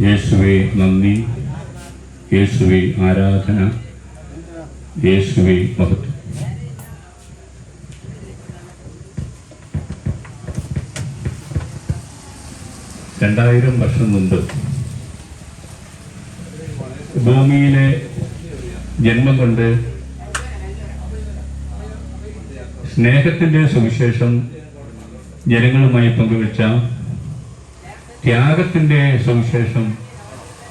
യേശുവെ നന്ദി. യേശുവെ ആരാധന. യേശുവെ മഹത്വം. രണ്ടായിരം വർഷം മുമ്പ് ഭൂമിയിലെ ജന്മം കൊണ്ട് സ്നേഹത്തിന്റെ സുവിശേഷം ജനങ്ങളുമായി പങ്കുവച്ച ത്യാഗത്തിന്റെ സുവിശേഷം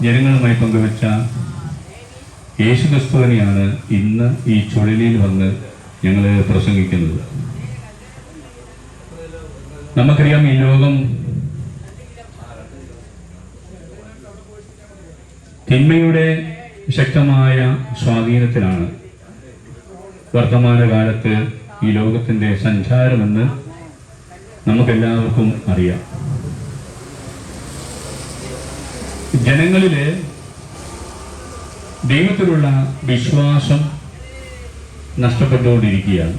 ജനങ്ങളുമായി പങ്കുവച്ച യേശുക്രിസ്തുവിനെയാണ് ഇന്ന് ഈ ചുഴലിയിൽ വന്ന് ഞങ്ങൾ പ്രസംഗിക്കുന്നത്. നമുക്കറിയാം ഈ ലോകം തിന്മയുടെ ശക്തമായ സ്വാധീനത്തിലാണ്. വർത്തമാനകാലത്ത് ഈ ലോകത്തിന്റെ സഞ്ചാരമെന്ന് നമുക്കെല്ലാവർക്കും അറിയാം. ജനങ്ങളിൽ ദൈവത്തിലുള്ള വിശ്വാസം നഷ്ടപ്പെട്ടുകൊണ്ടിരിക്കുകയാണ്.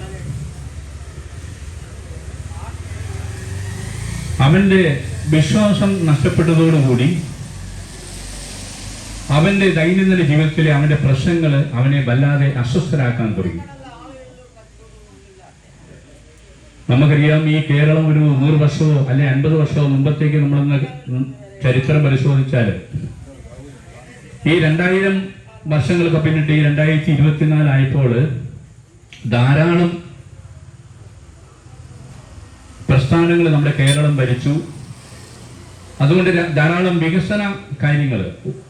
അവന്റെ വിശ്വാസം നഷ്ടപ്പെട്ടതോടുകൂടി അവന്റെ ദൈനംദിന ജീവിതത്തിലെ അവന്റെ പ്രശ്നങ്ങൾ അവനെ വല്ലാതെ അസ്വസ്ഥരാക്കാൻ തുടങ്ങി. നമുക്കറിയാം ഈ കേരളം ഒരു നൂറ് വർഷമോ അല്ലെ അൻപത് വർഷമോ മുമ്പത്തേക്ക് നമ്മളൊന്ന് ചരിത്രം പരിശോധിച്ചാൽ ഈ രണ്ടായിരം വർഷങ്ങൾക്ക് പിന്നിട്ട് ഈ രണ്ടായിരത്തി ഇരുപത്തിനാലായപ്പോൾ ധാരാളം പ്രസ്ഥാനങ്ങൾ നമ്മുടെ കേരളം ഭരിച്ചു. അതുകൊണ്ട് ധാരാളം വികസന കാര്യങ്ങൾ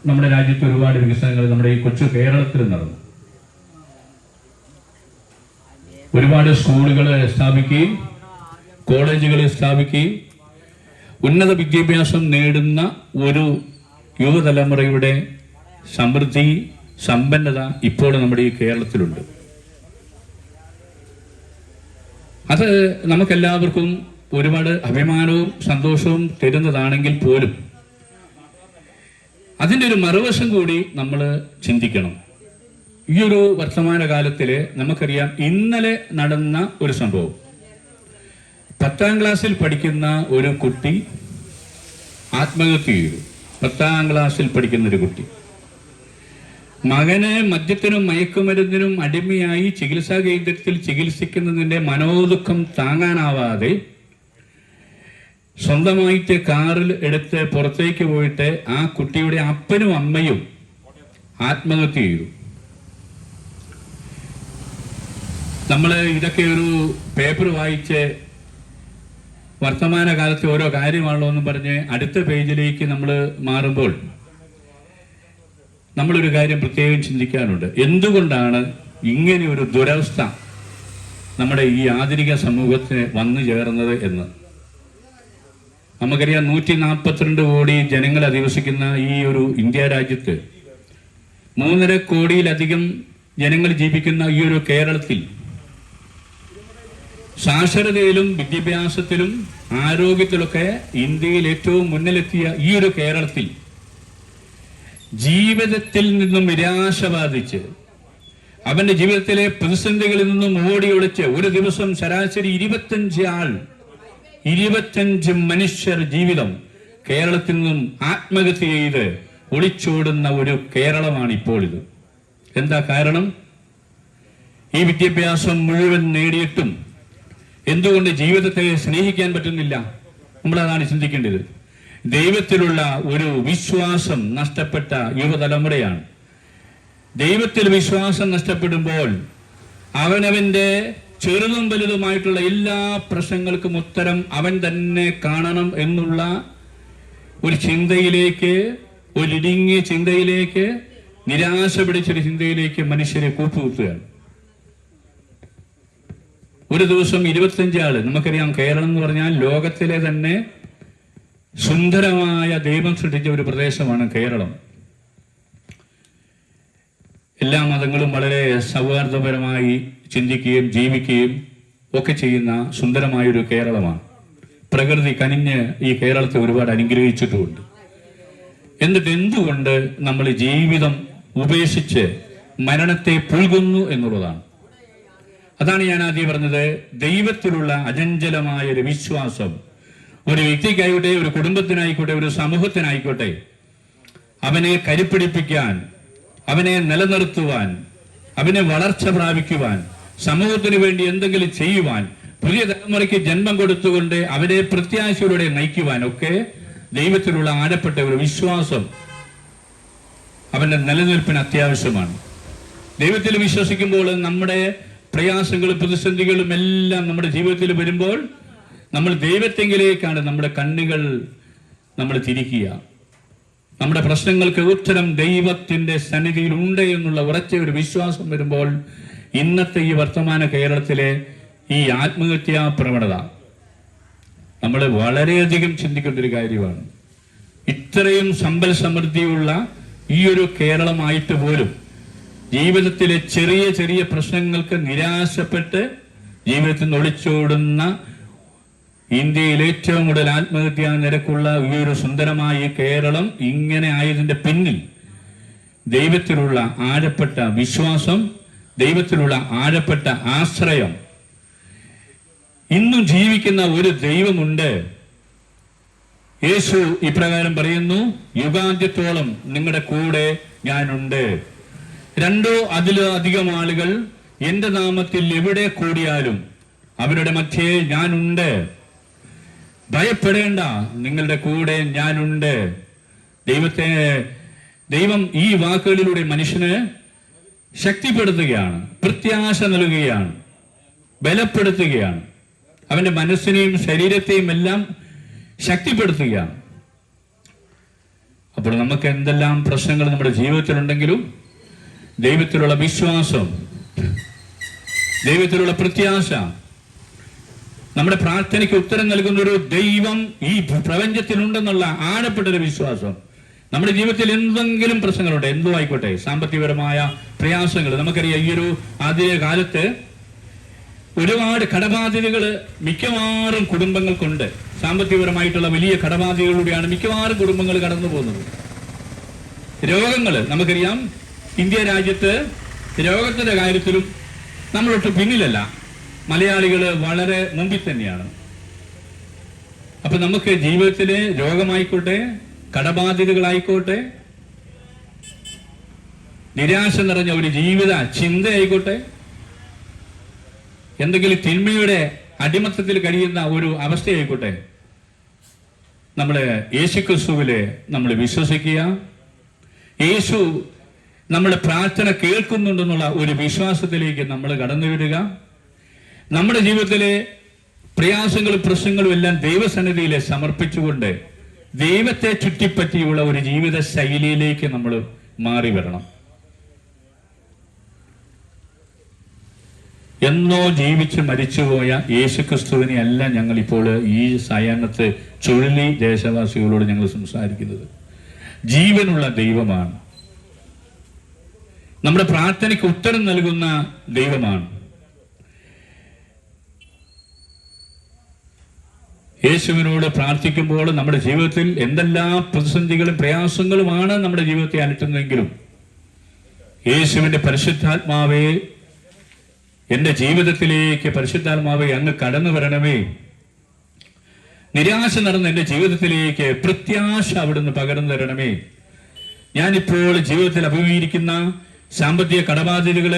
നമ്മുടെ രാജ്യത്ത് ഒരുപാട് വികസനങ്ങൾ നമ്മുടെ ഈ കൊച്ചു കേരളത്തിൽ നടന്നു. ഒരുപാട് സ്കൂളുകൾ സ്ഥാപിക്കുകയും കോളേജുകൾ സ്ഥാപിക്കുകയും ഉന്നത വിദ്യാഭ്യാസം നേടുന്ന ഒരു യുവതലമുറയുടെ സമൃദ്ധി സമ്പന്നത ഇപ്പോൾ നമ്മുടെ ഈ കേരളത്തിലുണ്ട്. അത് നമുക്കെല്ലാവർക്കും ഒരുപാട് അഭിമാനവും സന്തോഷവും തരുന്നതാണെങ്കിൽ പോലും അതിന്റെ ഒരു മറുവശം കൂടി നമ്മൾ ചിന്തിക്കണം. ഈ ഒരു വർത്തമാനകാലത്തിൽ നമുക്കറിയാം ഇന്നലെ നടന്ന ഒരു സംഭവം. പത്താം ക്ലാസ്സിൽ പഠിക്കുന്ന ഒരു കുട്ടി ആത്മഹത്യ ചെയ്തു പത്താം ക്ലാസ്സിൽ പഠിക്കുന്ന ഒരു കുട്ടി. മകനെ മദ്യത്തിനും മയക്കുമരുന്നിനും അടിമയായി ചികിത്സാ കേന്ദ്രത്തിൽ ചികിത്സിക്കുന്നതിന്റെ മനോദുഃഖം താങ്ങാനാവാതെ സ്വന്തമായിട്ട് കാറിൽ എടുത്ത് പുറത്തേക്ക് പോയിട്ട് ആ കുട്ടിയുടെ അപ്പനും അമ്മയും ആത്മഹത്യ ചെയ്തു നമ്മൾ ഇതൊക്കെ ഒരു പേപ്പർ വായിച്ച് വർത്തമാന കാലത്തെ ഓരോ കാര്യമാണല്ലോ എന്നും പറഞ്ഞ് അടുത്ത പേജിലേക്ക് നമ്മൾ മാറുമ്പോൾ നമ്മളൊരു കാര്യം പ്രത്യേകം ചിന്തിക്കാനുണ്ട്. എന്തുകൊണ്ടാണ് ഇങ്ങനെ ഒരു ദുരവസ്ഥ നമ്മുടെ ഈ ആധുനിക സമൂഹത്തിന് വന്നു ചേർന്നത് എന്ന്? നമുക്കറിയാം നൂറ്റി നാൽപ്പത്തിരണ്ട് കോടി ജനങ്ങൾ അധിവസിക്കുന്ന ഈ ഒരു ഇന്ത്യ രാജ്യത്ത് മൂന്നര കോടിയിലധികം ജനങ്ങൾ ജീവിക്കുന്ന ഈ ഒരു കേരളത്തിൽ സാക്ഷരതയിലും വിദ്യാഭ്യാസത്തിലും ആരോഗ്യത്തിലൊക്കെ ഇന്ത്യയിൽ ഏറ്റവും മുന്നിലെത്തിയ ഈ ഒരു കേരളത്തിൽ ജീവിതത്തിൽ നിന്നും നിരാശ ബാധിച്ച് അവന്റെ ജീവിതത്തിലെ പ്രതിസന്ധികളിൽ നിന്നും ഓടി ഒളിച്ച് ഒരു ദിവസം ശരാശരി ഇരുപത്തഞ്ച് ആൾ ഇരുപത്തഞ്ച് മനുഷ്യർ ജീവിതം കേരളത്തിൽ നിന്നും ആത്മഹത്യ ചെയ്ത് ഒളിച്ചോടുന്ന ഒരു കേരളമാണ് ഇപ്പോൾ ഇത് എന്താ കാരണം? ഈ വിദ്യാഭ്യാസം മുഴുവൻ നേടിയിട്ടും എന്തുകൊണ്ട് ജീവിതത്തെ സ്നേഹിക്കാൻ പറ്റുന്നില്ല? നമ്മൾ നമ്മളതാണ് ചിന്തിക്കേണ്ടത്. ദൈവത്തിലുള്ള ഒരു വിശ്വാസം നഷ്ടപ്പെട്ട യുവതലമുറയാണ്. ദൈവത്തിൽ വിശ്വാസം നഷ്ടപ്പെടുമ്പോൾ അവനവന്റെ ചെറുതും വലുതുമായിട്ടുള്ള എല്ലാ പ്രശ്നങ്ങൾക്കും ഉത്തരം അവൻ തന്നെ കാണണം എന്നുള്ള ഒരു ചിന്തയിലേക്ക് ഒരിടുങ്ങിയ ചിന്തയിലേക്ക് നിരാശ പിടിച്ചൊരു ചിന്തയിലേക്ക് മനുഷ്യരെ കൂപ്പുകുത്തുകയാണ് ഒരു ദിവസം ഇരുപത്തഞ്ച് ആൾ. നമുക്കറിയാം കേരളം എന്ന് പറഞ്ഞാൽ ലോകത്തിലെ തന്നെ സുന്ദരമായ ദൈവം സൃഷ്ടിച്ച ഒരു പ്രദേശമാണ് കേരളം. എല്ലാ മതങ്ങളും വളരെ സൗഹാർദ്ദപരമായി ചിന്തിക്കുകയും ജീവിക്കുകയും ഒക്കെ ചെയ്യുന്ന സുന്ദരമായ ഒരു കേരളമാണ്. പ്രകൃതി കനിഞ്ഞ് ഈ കേരളത്തെ ഒരുപാട് അനുഗ്രഹിച്ചിട്ടുമുണ്ട് എന്നിട്ട് എന്തുകൊണ്ട് നമ്മൾ ജീവിതം ഉപേക്ഷിച്ച് മരണത്തെ പുൽകുന്നു എന്നുള്ളതാണ്? അതാണ് ഞാൻ ആദ്യം പറഞ്ഞത്. ദൈവത്തിലുള്ള അചഞ്ചലമായ ഒരു വിശ്വാസം. ഒരു വ്യക്തിക്കായിക്കോട്ടെ ഒരു കുടുംബത്തിനായിക്കോട്ടെ ഒരു സമൂഹത്തിനായിക്കോട്ടെ അവനെ കരുപ്പിടിപ്പിക്കാൻ അവനെ നിലനിർത്തുവാൻ അവനെ വളർച്ച പ്രാപിക്കുവാൻ സമൂഹത്തിന് വേണ്ടി എന്തെങ്കിലും ചെയ്യുവാൻ പുതിയ തലമുറയ്ക്ക് ജന്മം കൊടുത്തുകൊണ്ട് അവരെ പ്രത്യാശയിലൂടെ നയിക്കുവാൻ ഒക്കെ ദൈവത്തിലുള്ള ആഴപ്പെട്ട ഒരു വിശ്വാസം അവന്റെ നിലനിൽപ്പിന് അത്യാവശ്യമാണ്. ദൈവത്തിൽ വിശ്വസിക്കുമ്പോൾ നമ്മുടെ പ്രയാസങ്ങളും പ്രതിസന്ധികളും എല്ലാം നമ്മുടെ ജീവിതത്തിൽ വരുമ്പോൾ നമ്മൾ ദൈവത്തെങ്കിലേക്കാണ് നമ്മുടെ കണ്ണുകൾ നമ്മൾ തിരിക്കുക. നമ്മുടെ പ്രശ്നങ്ങൾക്ക് ഉത്തരം ദൈവത്തിന്റെ സന്നിധിയിൽ ഉണ്ട് എന്നുള്ള ഉറച്ച ഒരു വിശ്വാസം വരുമ്പോൾ ഇന്നത്തെ ഈ വർത്തമാന കേരളത്തിലെ ഈ ആത്മഹത്യാ പ്രവണത നമ്മൾ വളരെയധികം ചിന്തിക്കേണ്ട ഒരു കാര്യമാണ്. ഇത്രയും സമ്പൽ സമൃദ്ധിയുള്ള ഈ ഒരു കേരളമായിട്ട് പോലും ജീവിതത്തിലെ ചെറിയ ചെറിയ പ്രശ്നങ്ങൾക്ക് നിരാശപ്പെട്ട് ജീവിതത്തിൽ നിന്ന് ഒളിച്ചോടുന്ന ഇന്ത്യയിൽ ഏറ്റവും കൂടുതൽ ആത്മഹത്യാ നിരക്കുള്ള ഈ ഒരു സുന്ദരമായ ഈ കേരളം ഇങ്ങനെ ആയതിന്റെ പിന്നിൽ ദൈവത്തിലുള്ള ആഴപ്പെട്ട വിശ്വാസം ദൈവത്തിലുള്ള ആഴപ്പെട്ട ആശ്രയം. ഇന്നും ജീവിക്കുന്ന ഒരു ദൈവമുണ്ട്. യേശു ഇപ്രകാരം പറയുന്നു യുഗാന്ത്യത്തോളം നിങ്ങളുടെ കൂടെ ഞാനുണ്ട്. രണ്ടോ അതിലോ അധികം ആളുകൾ എന്റെ നാമത്തിൽ എവിടെ കൂടിയാലും അവരുടെ മധ്യേ ഞാനുണ്ട്. ഭയപ്പെടേണ്ട നിങ്ങളുടെ കൂടെ ഞാനുണ്ട്. ദൈവത്തെ ദൈവം ഈ വാക്കുകളിലൂടെ മനുഷ്യന് ശക്തിപ്പെടുത്തുകയാണ് പ്രത്യാശ നൽകുകയാണ് ബലപ്പെടുത്തുകയാണ്. അവന്റെ മനസ്സിനെയും ശരീരത്തെയും എല്ലാം ശക്തിപ്പെടുത്തുകയാണ്. അപ്പോൾ നമുക്ക് എന്തെല്ലാം പ്രശ്നങ്ങൾ നമ്മുടെ ജീവിതത്തിലുണ്ടെങ്കിലും ദൈവത്തിലുള്ള വിശ്വാസം ദൈവത്തിലുള്ള പ്രത്യാശ നമ്മുടെ പ്രാർത്ഥനയ്ക്ക് ഉത്തരം നൽകുന്ന ഒരു ദൈവം ഈ പ്രപഞ്ചത്തിലുണ്ടെന്നുള്ള ആഴപ്പെട്ട ഒരു വിശ്വാസം. നമ്മുടെ ജീവിതത്തിൽ എന്തെങ്കിലും പ്രശ്നങ്ങളുണ്ട് എന്തോ ആയിക്കോട്ടെ സാമ്പത്തികപരമായ പ്രയാസങ്ങൾ. നമുക്കറിയാം ഈ ഒരു ആദ്യ കാലത്ത് ഒരുപാട് കടബാധ്യതകൾ മിക്കവാറും കുടുംബങ്ങൾക്കുണ്ട്. സാമ്പത്തികപരമായിട്ടുള്ള വലിയ കടബാധ്യതകളിലൂടെയാണ് മിക്കവാറും കുടുംബങ്ങൾ കടന്നു പോകുന്നത് രോഗങ്ങൾ നമുക്കറിയാം ഇന്ത്യ രാജ്യത്ത് രോഗത്തിന്റെ കാര്യത്തിലും നമ്മളൊട്ട് പിന്നിലല്ല. മലയാളികൾ വളരെ മുമ്പിൽ തന്നെയാണ്. അപ്പൊ നമുക്ക് ജീവിതത്തിലെ രോഗമായിക്കോട്ടെ കടബാധ്യതകളായിക്കോട്ടെ നിരാശ നിറഞ്ഞ ഒരു ജീവിത ചിന്തയായിക്കോട്ടെ എന്തെങ്കിലും തിന്മയുടെ അടിമത്തത്തിൽ കഴിയുന്ന ഒരു അവസ്ഥയായിക്കോട്ടെ നമ്മൾ യേശു ക്രിസ്തുവിലെ നമ്മൾ വിശ്വസിക്കുക. യേശു നമ്മുടെ പ്രാർത്ഥന കേൾക്കുന്നുണ്ടെന്നുള്ള ഒരു വിശ്വാസത്തിലേക്ക് നമ്മൾ കടന്നു വിടുക നമ്മുടെ ജീവിതത്തിലെ പ്രയാസങ്ങളും പ്രശ്നങ്ങളും എല്ലാം ദൈവസന്നിധിയിൽ സമർപ്പിച്ചുകൊണ്ട് ദൈവത്തെ ചുറ്റിപ്പറ്റിയുള്ള ഒരു ജീവിത ശൈലിയിലേക്ക് നമ്മൾ മാറി വരണം. എന്നോ ജീവിച്ച് മരിച്ചുപോയ യേശുക്രിസ്തുവിനെ അല്ല ഞങ്ങൾ ഇപ്പോൾ ഈ സായാഹ്നത്തെ ചുഴലി ദേശവാസികളോട് ഞങ്ങൾ സംസാരിക്കുന്നത്. ജീവനുള്ള ദൈവമാണ്. നമ്മുടെ പ്രാർത്ഥനയ്ക്ക് ഉത്തരം നൽകുന്ന ദൈവമാണ്. യേശുവിനോട് പ്രാർത്ഥിക്കുമ്പോൾ നമ്മുടെ ജീവിതത്തിൽ എന്തെല്ലാം പ്രതിസന്ധികളും പ്രയാസങ്ങളുമാണ് നമ്മുടെ ജീവിതത്തെ അലട്ടുന്നതെങ്കിലും യേശുവിന്റെ പരിശുദ്ധാത്മാവേ എന്റെ ജീവിതത്തിലേക്ക് പരിശുദ്ധാത്മാവെ അങ്ങ് കടന്നു വരണമേ. നിരാശ നടന്ന എന്റെ ജീവിതത്തിലേക്ക് പ്രത്യാശ അവിടുന്ന് പകർന്നു തരണമേ. ഞാനിപ്പോൾ ജീവിതത്തിൽ അഭിമുഖീകരിക്കുന്ന സാമ്പത്തിക കടബാധ്യതകൾ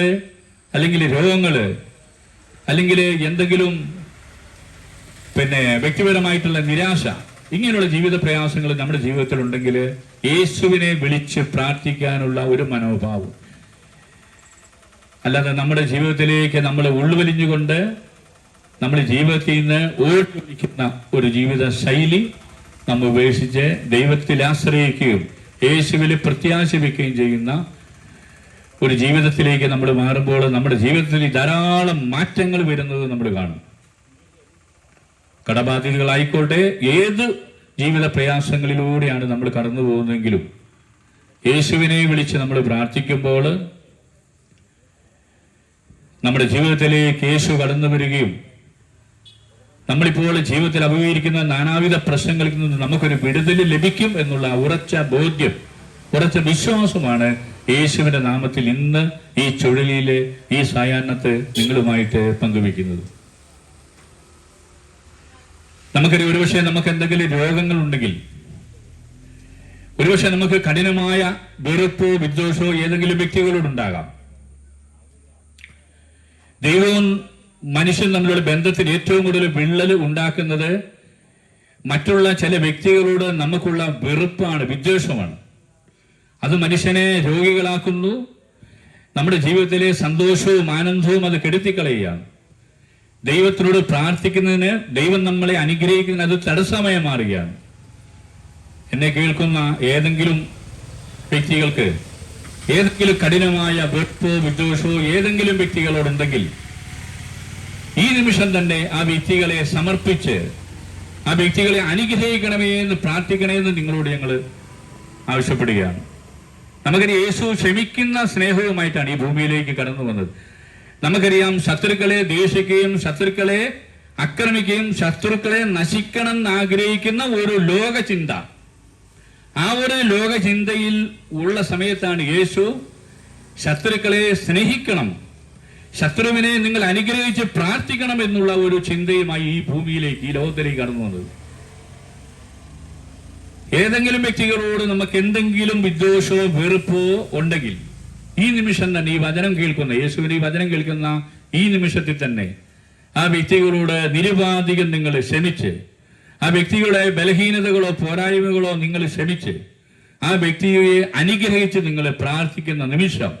അല്ലെങ്കിൽ രോഗങ്ങൾ അല്ലെങ്കിൽ എന്തെങ്കിലും പിന്നെ വ്യക്തിപരമായിട്ടുള്ള നിരാശ ഇങ്ങനെയുള്ള ജീവിത പ്രയാസങ്ങൾ നമ്മുടെ ജീവിതത്തിൽ ഉണ്ടെങ്കിൽ യേശുവിനെ വിളിച്ച് പ്രാർത്ഥിക്കാനുള്ള ഒരു മനോഭാവം. അല്ലാതെ നമ്മുടെ ജീവിതത്തിലേക്ക് നമ്മൾ ഉൾവലിഞ്ഞുകൊണ്ട് നമ്മുടെ ജീവിതത്തിൽ നിന്ന് ഓടിക്കുന്ന ഒരു ജീവിത ശൈലി നമ്മൾ ഉപേക്ഷിച്ച് ദൈവത്തിൽ ആശ്രയിക്കുകയും യേശുവിൽ പ്രത്യാശ വെക്കുകയും ചെയ്യുന്ന ഒരു ജീവിതത്തിലേക്ക് നമ്മൾ മാറുമ്പോൾ നമ്മുടെ ജീവിതത്തിൽ ധാരാളം മാറ്റങ്ങൾ വരുന്നത് നമ്മൾ കാണും. കടബാധ്യതകളായിക്കോട്ടെ ഏത് ജീവിത പ്രയാസങ്ങളിലൂടെയാണ് നമ്മൾ കടന്നു പോകുന്നതെങ്കിലും യേശുവിനെ വിളിച്ച് നമ്മൾ പ്രാർത്ഥിക്കുമ്പോൾ നമ്മുടെ ജീവിതത്തിലേക്ക് യേശു കടന്നു വരികയും നമ്മളിപ്പോൾ ജീവിതത്തിൽ അഭിമുഖീകരിക്കുന്ന നാനാവിധ പ്രശ്നങ്ങളിൽ നിന്ന് നമുക്കൊരു വിടുതൽ ലഭിക്കും എന്നുള്ള ഉറച്ച ബോധ്യം ഉറച്ച വിശ്വാസമാണ് യേശുവിന്റെ നാമത്തിൽ ഇന്ന് ഈ ചുഴലിയിലെ ഈ സായാഹ്നത്ത് നിങ്ങളുമായിട്ട് പങ്കുവെക്കുന്നത് നമുക്കറിയാം ഒരുപക്ഷെ നമുക്ക് എന്തെങ്കിലും രോഗങ്ങൾ ഉണ്ടെങ്കിൽ ഒരുപക്ഷെ നമുക്ക് കഠിനമായ വെറുപ്പോ വിദ്വേഷമോ ഏതെങ്കിലും വ്യക്തികളോടുണ്ടാകാം ദൈവവും മനുഷ്യൻ തമ്മിലുള്ള ബന്ധത്തിൽ ഏറ്റവും കൂടുതൽ വിള്ളൽ ഉണ്ടാക്കുന്നത് മറ്റുള്ള ചില വ്യക്തികളോട് നമുക്കുള്ള വെറുപ്പാണ് വിദ്വേഷമാണ്. അത് മനുഷ്യനെ രോഗികളാക്കുന്നു. നമ്മുടെ ജീവിതത്തിലെ സന്തോഷവും ആനന്ദവും അത് കെടുത്തിക്കളയുകയാണ്. ദൈവത്തിനോട് പ്രാർത്ഥിക്കുന്നതിന് ദൈവം നമ്മളെ അനുഗ്രഹിക്കുന്നതിന് അത് തടസ്സമായി മാറുകയാണ്. എന്നെ കേൾക്കുന്ന ഏതെങ്കിലും വ്യക്തികൾക്ക് ഏതെങ്കിലും കഠിനമായ വെപ്പോ വിദ്വേഷമോ ഏതെങ്കിലും വ്യക്തികളോടുണ്ടെങ്കിൽ ഈ നിമിഷം തന്നെ ആ വ്യക്തികളെ സമർപ്പിച്ച് ആ വ്യക്തികളെ അനുഗ്രഹിക്കണമേ എന്ന് പ്രാർത്ഥിക്കണമേ എന്ന് നിങ്ങളോട് ഞങ്ങൾ ആവശ്യപ്പെടുകയാണ്. നമുക്കറിയാം യേശു ക്ഷമിക്കുന്ന സ്നേഹവുമായിട്ടാണ് ഈ ഭൂമിയിലേക്ക് കടന്നു വന്നത്. നമുക്കറിയാം ശത്രുക്കളെ ദേഷിക്കുകയും ശത്രുക്കളെ ആക്രമിക്കുകയും ശത്രുക്കളെ നശിക്കണം എന്ന് ആഗ്രഹിക്കുന്ന ഒരു ലോകചിന്ത. ആ ഒരു ലോകചിന്തയിൽ ഉള്ള സമയത്താണ് യേശു ശത്രുക്കളെ സ്നേഹിക്കണം. ശത്രുവിനെ നിങ്ങൾ അനുഗ്രഹിച്ച് പ്രാർത്ഥിക്കണം എന്നുള്ള ഒരു ചിന്തയുമായി ഈ ഭൂമിയിലേക്ക് ഈ ലോകത്തിലേക്ക് കടന്നു വന്നത്. ഏതെങ്കിലും വ്യക്തികളോട് നമുക്ക് എന്തെങ്കിലും വിദ്വേഷമോ വെറുപ്പോ ഉണ്ടെങ്കിൽ ഈ നിമിഷം തന്നെ ഈ വചനം കേൾക്കുന്ന യേശുവിന് ഈ വചനം കേൾക്കുന്ന ഈ നിമിഷത്തിൽ തന്നെ ആ വ്യക്തികളോട് നിരുപാധികം നിങ്ങൾ ക്ഷമിച്ച് ആ വ്യക്തികളുടെ ബലഹീനതകളോ പോരായ്മകളോ നിങ്ങൾ ക്ഷമിച്ച് ആ വ്യക്തിയെ അനുഗ്രഹിച്ച് നിങ്ങൾ പ്രാർത്ഥിക്കുന്ന നിമിഷം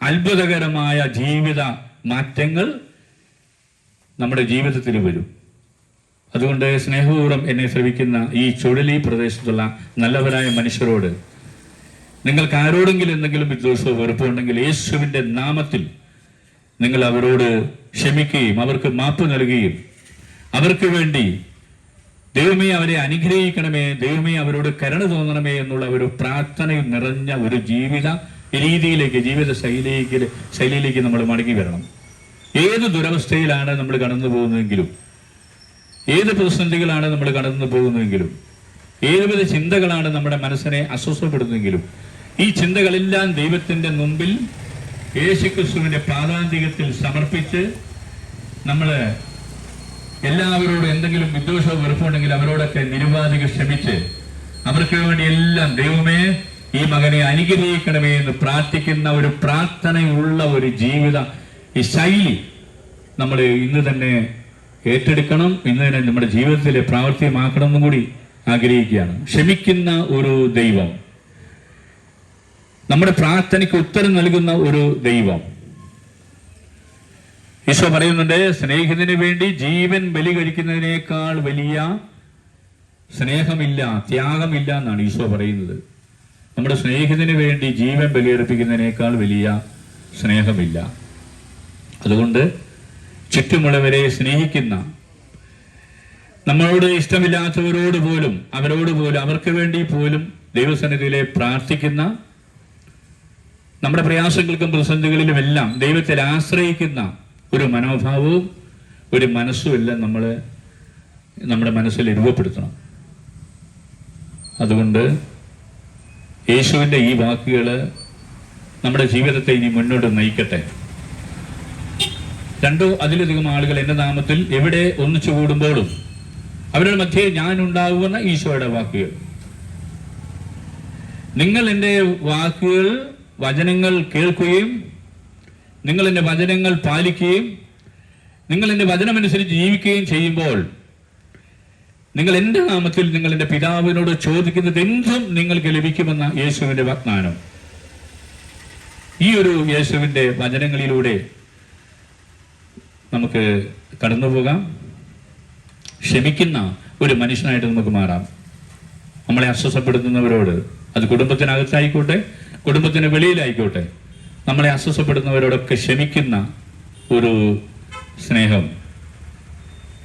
അത്ഭുതകരമായ ജീവിത മാറ്റങ്ങൾ നമ്മുടെ ജീവിതത്തിൽ വരും. അതുകൊണ്ട് സ്നേഹപൂർവം എന്നെ ശ്രമിക്കുന്ന ഈ ചുഴലി പ്രദേശത്തുള്ള നല്ലവരായ മനുഷ്യരോട് നിങ്ങൾക്ക് ആരോടെങ്കിലും എന്തെങ്കിലും വിദ്വേഷമോ വെറുപ്പുണ്ടെങ്കിൽ യേശുവിന്റെ നാമത്തിൽ നിങ്ങൾ അവരോട് ക്ഷമിക്കുകയും അവർക്ക് മാപ്പ് നൽകുകയും അവർക്ക് വേണ്ടി ദൈവമേ അവരെ അനുഗ്രഹിക്കണമേ ദൈവമേ അവരോട് കരുണ തോന്നണമേ എന്നുള്ള ഒരു പ്രാർത്ഥനയും നിറഞ്ഞ ഒരു ജീവിത രീതിയിലേക്ക് ജീവിത ശൈലിയിലേക്ക് ശൈലിയിലേക്ക് നമ്മൾ മടങ്ങി വരണം. ഏത് ദുരവസ്ഥയിലാണ് നമ്മൾ കടന്നു പോകുന്നതെങ്കിലും ഏത് പ്രതിസന്ധികളാണ് നമ്മൾ കടന്നു പോകുന്നതെങ്കിലും ഏതുവിധ ചിന്തകളാണ് നമ്മുടെ മനസ്സിനെ അസ്വസ്ഥപ്പെടുന്നതെങ്കിലും ഈ ചിന്തകളെല്ലാം ദൈവത്തിന്റെ മുമ്പിൽ യേശുക്രിസ്തുവിന്റെ പ്രാതാന്തികത്തിൽ സമർപ്പിച്ച് നമ്മൾ എല്ലാവരോടും എന്തെങ്കിലും വിദ്വേഷമോ വെറുപ്പുണ്ടെങ്കിൽ അവരോടൊക്കെ നിരുപാധികൾ ക്ഷമിച്ച് അവർക്ക് വേണ്ടി എല്ലാം ദൈവമേ ഈ മകനെ അനുഗ്രഹിക്കണമേ എന്ന് പ്രാർത്ഥിക്കുന്ന ഒരു പ്രാർത്ഥനയുള്ള ഒരു ജീവിത ഈ ശൈലി നമ്മൾ ഇന്ന് തന്നെ ഏറ്റെടുക്കണം എന്നതിനെ നമ്മുടെ ജീവിതത്തിലെ പ്രാവർത്തികമാക്കണം എന്നും കൂടി ആഗ്രഹിക്കുകയാണ്. ക്ഷമിക്കുന്ന ഒരു ദൈവം. നമ്മുടെ പ്രാർത്ഥനയ്ക്ക് ഉത്തരം നൽകുന്ന ഒരു ദൈവം. ഈശോ പറയുന്നുണ്ട് സ്നേഹത്തിന് വേണ്ടി ജീവൻ ബലി കഴിക്കുന്നതിനേക്കാൾ വലിയ സ്നേഹമില്ല ത്യാഗമില്ല എന്നാണ് ഈശോ പറയുന്നത്. നമ്മുടെ സ്നേഹത്തിന് വേണ്ടി ജീവൻ ബലിയർപ്പിക്കുന്നതിനേക്കാൾ വലിയ സ്നേഹമില്ല. അതുകൊണ്ട് ചുറ്റുമുള്ളവരെ സ്നേഹിക്കുന്ന നമ്മളോട് ഇഷ്ടമില്ലാത്തവരോട് പോലും അവരോട് പോലും അവർക്ക് വേണ്ടി പോലും ദൈവസന്നിധിയിലെ പ്രാർത്ഥിക്കുന്ന നമ്മുടെ പ്രയാസങ്ങൾക്കും പ്രതിസന്ധികളിലും എല്ലാം ദൈവത്തിൽ ആശ്രയിക്കുന്ന ഒരു മനോഭാവവും ഒരു മനസ്സും എല്ലാം നമ്മൾ നമ്മുടെ മനസ്സിൽ രൂപപ്പെടുത്തണം. അതുകൊണ്ട് യേശുവിന്റെ ഈ വാക്കുകൾ നമ്മുടെ ജീവിതത്തെ ഇനി മുന്നോട്ട് നയിക്കട്ടെ. രണ്ടോ അതിലധികം ആളുകൾ എന്റെ നാമത്തിൽ എവിടെ ഒന്നിച്ചു കൂടുമ്പോഴും അവരുടെ മധ്യേ ഞാൻ ഉണ്ടാകുന്ന ഈശോയുടെ വാക്കുകൾ. നിങ്ങൾ എന്റെ വാക്കുകൾ വചനങ്ങൾ കേൾക്കുകയും നിങ്ങൾ എന്റെ വചനങ്ങൾ പാലിക്കുകയും നിങ്ങൾ എന്റെ വചനമനുസരിച്ച് ജീവിക്കുകയും ചെയ്യുമ്പോൾ നിങ്ങൾ എന്റെ നാമത്തിൽ നിങ്ങൾ എന്റെ പിതാവിനോട് ചോദിക്കുന്നത് എന്തും നിങ്ങൾക്ക് ലഭിക്കുമെന്ന യേശുവിന്റെ വാഗ്ദാനം. ഈ ഒരു യേശുവിന്റെ വചനങ്ങളിലൂടെ നമുക്ക് കടന്നു പോകാം. ക്ഷമിക്കുന്ന ഒരു മനുഷ്യനായിട്ട് നമുക്ക് മാറാം. നമ്മളെ അസ്വസ്ഥപ്പെടുത്തുന്നവരോട് അത് കുടുംബത്തിനകത്തായിക്കോട്ടെ കുടുംബത്തിന് വെളിയിലായിക്കോട്ടെ. നമ്മളെ അസ്വസ്ഥപ്പെടുന്നവരോടൊക്കെ ക്ഷമിക്കുന്ന ഒരു സ്നേഹം.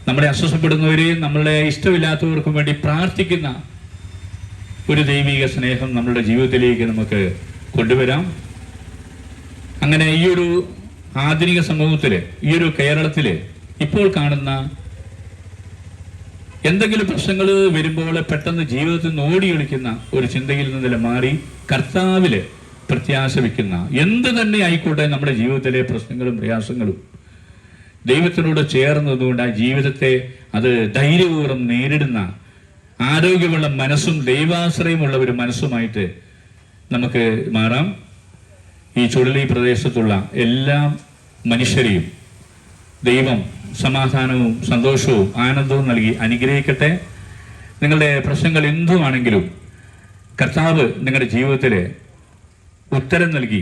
നമ്മളെ അസ്വസ്ഥപ്പെടുന്നവരെയും നമ്മളെ ഇഷ്ടമില്ലാത്തവർക്കും വേണ്ടി പ്രാർത്ഥിക്കുന്ന ഒരു ദൈവിക സ്നേഹം നമ്മളുടെ ജീവിതത്തിലേക്ക് നമുക്ക് കൊണ്ടുവരാം. അങ്ങനെ ഈ ഒരു ആധുനിക സമൂഹത്തിൽ ഈ ഒരു കേരളത്തിൽ ഇപ്പോൾ കാണുന്ന എന്തെങ്കിലും പ്രശ്നങ്ങൾ വരുമ്പോൾ പെട്ടെന്ന് ജീവിതത്തിൽ നിന്ന് ഓടിയൊളിക്കുന്ന ഒരു ചിന്തയിൽ നിന്നെല്ലാം മാറി കർത്താവിൽ പ്രത്യാശ വയ്ക്കുന്ന. എന്ത് തന്നെ ആയിക്കോട്ടെ നമ്മുടെ ജീവിതത്തിലെ പ്രശ്നങ്ങളും പ്രയാസങ്ങളും. ദൈവത്തിനോട് ചേർന്നതുകൊണ്ട് ആ ജീവിതത്തെ അത് ധൈര്യപൂർവം നേരിടുന്ന ആരോഗ്യമുള്ള മനസ്സും ദൈവാശ്രയമുള്ള ഒരു മനസ്സുമായിട്ട് നമുക്ക് മാറാം. ഈ ചുഴലി പ്രദേശത്തുള്ള എല്ലാ മനുഷ്യരെയും ദൈവം സമാധാനവും സന്തോഷവും ആനന്ദവും നൽകി അനുഗ്രഹിക്കട്ടെ. നിങ്ങളുടെ പ്രശ്നങ്ങൾ എന്തുമാണെങ്കിലും കർത്താവ് നിങ്ങളുടെ ജീവിതത്തിൽ ഉത്തരം നൽകി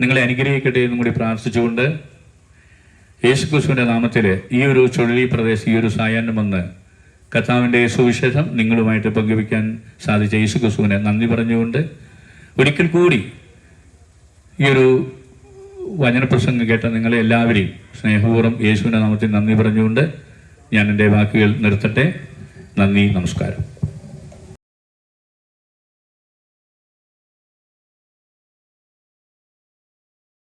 നിങ്ങളെ അനുഗ്രഹിക്കട്ടെ എന്നും കൂടി പ്രാർത്ഥിച്ചുകൊണ്ട് യേശുക്രിസ്തുവിന്റെ നാമത്തിൽ ഈ ഒരു ചുഴലി പ്രദേശം ഈ ഒരു സായാഹ്നം വന്ന് കർത്താവിന്റെ സുവിശേഷം നിങ്ങളുമായിട്ട് പങ്കുവയ്ക്കാൻ സാധിച്ച യേശുക്രിസ്തുവിനെ നന്ദി പറഞ്ഞുകൊണ്ട് ഒരിക്കൽ കൂടി ഈ ഒരു വചനപ്രസംഗം കേട്ട നിങ്ങളെ എല്ലാവരെയും സ്നേഹപൂർവം യേശുവിന്റെ നാമത്തിൽ നന്ദി പറഞ്ഞുകൊണ്ട് ഞാൻ എന്റെ വാക്കുകൾ നിർത്തട്ടെ. നന്ദി നമസ്കാരം.